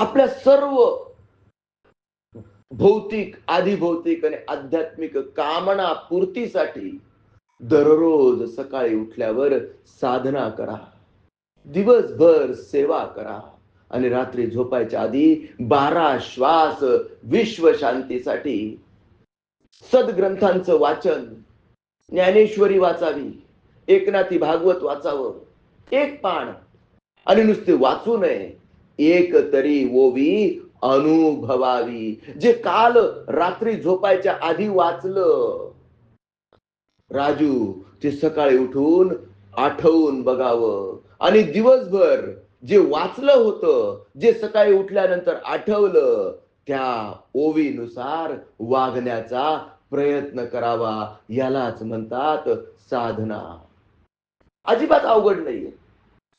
आपल्या सर्व भौतिक आधिभौतिक आणि आध्यात्मिक कामना पूर्तीसाठी दररोज सकाळी उठल्यावर साधना करा. दिवसभर सेवा करा. आणि रात्री झोपायच्या आधी बारा श्वास विश्व शांतीसाठी सद्ग्रंथांचं वाचन ज्ञानेश्वरी वाचावी एकनाथी भागवत वाचावं एक पान आणि नुसते वाचू नये. एक तरी ओवी अनुभवावी. जे काल रात्री झोपायच्या आधी वाचलं. राजू ते सकाळी उठून आठवून बघावं. आणि दिवसभर जे वाचलं होतं जे सकाळी उठल्यानंतर आठवलं त्या ओवीनुसार वागण्याचा प्रयत्न करावा. यालाच म्हणतात साधना. अजिबात अवघड नाहीये.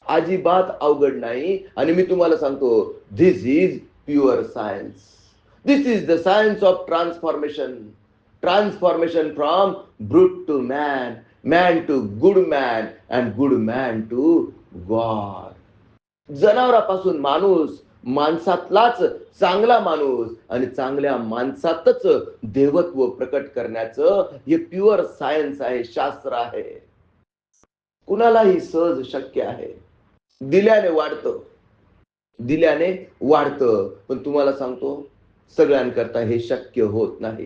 अजिबात अवघड नाही. आणि मी तुम्हाला सांगतो this is pure science this is the science of transformation transformation from brute to man man to good man and good man to god जनावरापासून माणूस माणसातलाच चांगला माणूस आणि चांगल्या माणसातच देवत्व प्रकट करण्याचं हे प्युअर सायन्स आहे शास्त्र आहे. कुणालाही सहज शक्य आहे. दिल्याने वाढतं. दिल्याने वाढतं. पण तुम्हाला सांगतो सगळ्यांकरता हे शक्य होत नाही.